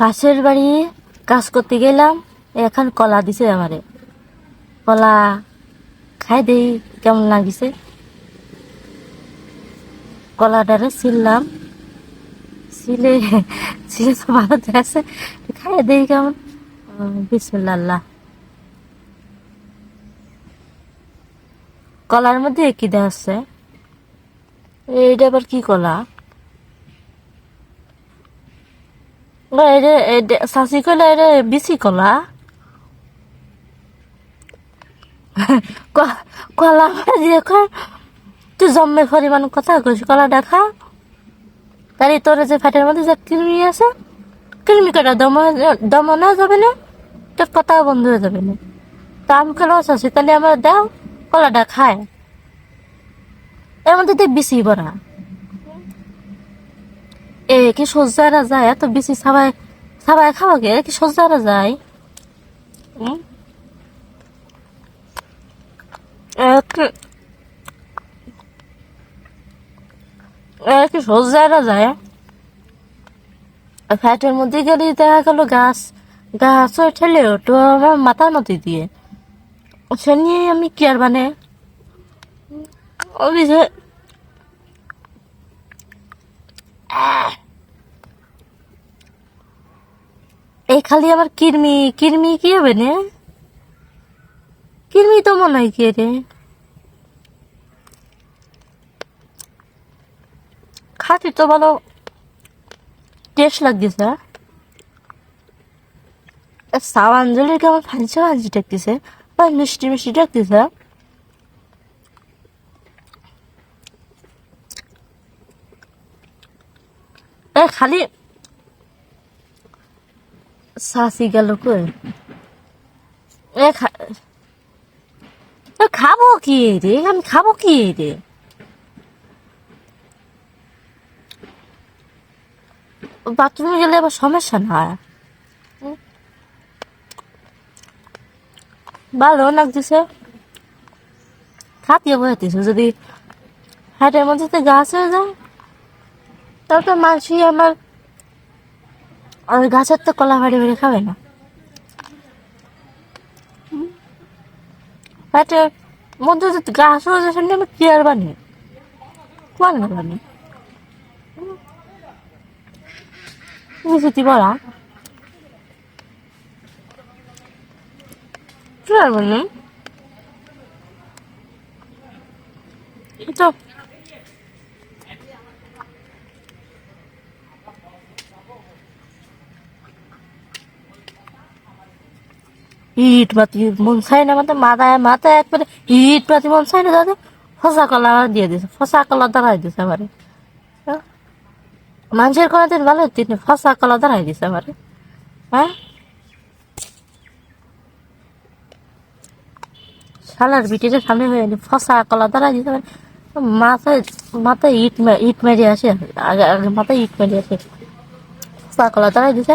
পাশের বাড়ি কাজ করতে গেলাম, এখন কলা দিছে আমারে। কলা খাই দেই, কেমন লাগিছে? কলাটারে ছিললাম। ছিলে ছিলে তো ভালো আছে, খাই দেই কেমন? বিসমুল্লাহ। কলার মধ্যে কি দেওয়া হচ্ছে এইটা আবার কি কলা? না এটা চাষি কলা এটা বেশি কলা? কলা দিয়ে কয় তুই জন্মের পরিমাণ কথা কইস কলা দেখা? তার তোর যে ফ্যাটের মধ্যে যে কৃমি আছে, কৃমি কটা দম দমনা যাবে না তোর কথা বন্ধ হয়ে যাবে না তা আমি কেন চাষি তাহলে আমার দাও কলাটা খায় এর মধ্যে তো বেশি বড়া এ কি সজ্জারা যায় এত বেশি সবাই সবাই খাওয়া গে কি সজ্জারা যায়? কি সজ্জারা যায় ফ্যাটের মধ্যে গেলে দেখা গেল গাছ গাছ ওই ঠেলে তো আমার মাথার মধ্যে দিয়ে। সে নিয়ে আমি কি আর মানে ওই যে এই খালি আমার কিরমি কিরমি কি হবে না? কিরমি তো মনে হয় কি রে? খাতি তো ভালো টেস্ট লাগতেছে সাবাঞ্জলির কেমন ফাঁসি ফাঁসি ডাকতেছে? বা মিষ্টি মিষ্টি ডাকতেছে খালি সাসি গেল কই? খাব কি রে? আমি খাব কি রে? বাথরুমে গেলে আবার সমস্যা না? ভালো লাগতেছে খাতিয়ে বইতেছে যদি হাটের মধ্যে গাছ হয়ে যায়, তাহলে তো মানুষই আমার আর গাছের তো কলা ভাড়ি ভাড়ি খাবে না। হাটের মধ্যে যদি গাছ যায় সেটা আমি কি আর বানিয়ে? কোয়ান বানি বুঝতে বলা। কি আর বানি তো। ইট পাতি মন চাই না মানে মাথায় মাথায় একবারে ইট পাতি মন চাই না দাদা। ফসা কলা দিয়ে দিছে, ফসা কলা দাঁড়াই দিছে আমারে। হ্যাঁ? মানুষের কোনো দিন ভালো হতি না, ফসা কলা দাঁড়াই দিছে আমারে। হ্যাঁ? শালার বিটিটা সামনে হয়ে নি ফসা কলা দাঁড়াই দিছে আমারে। মাথায় মাথায় ইট ইট মেরে আসে, আগে আগে মাথায় ইট মেরে আসে। ফসা কলা দাঁড়াই দিছে।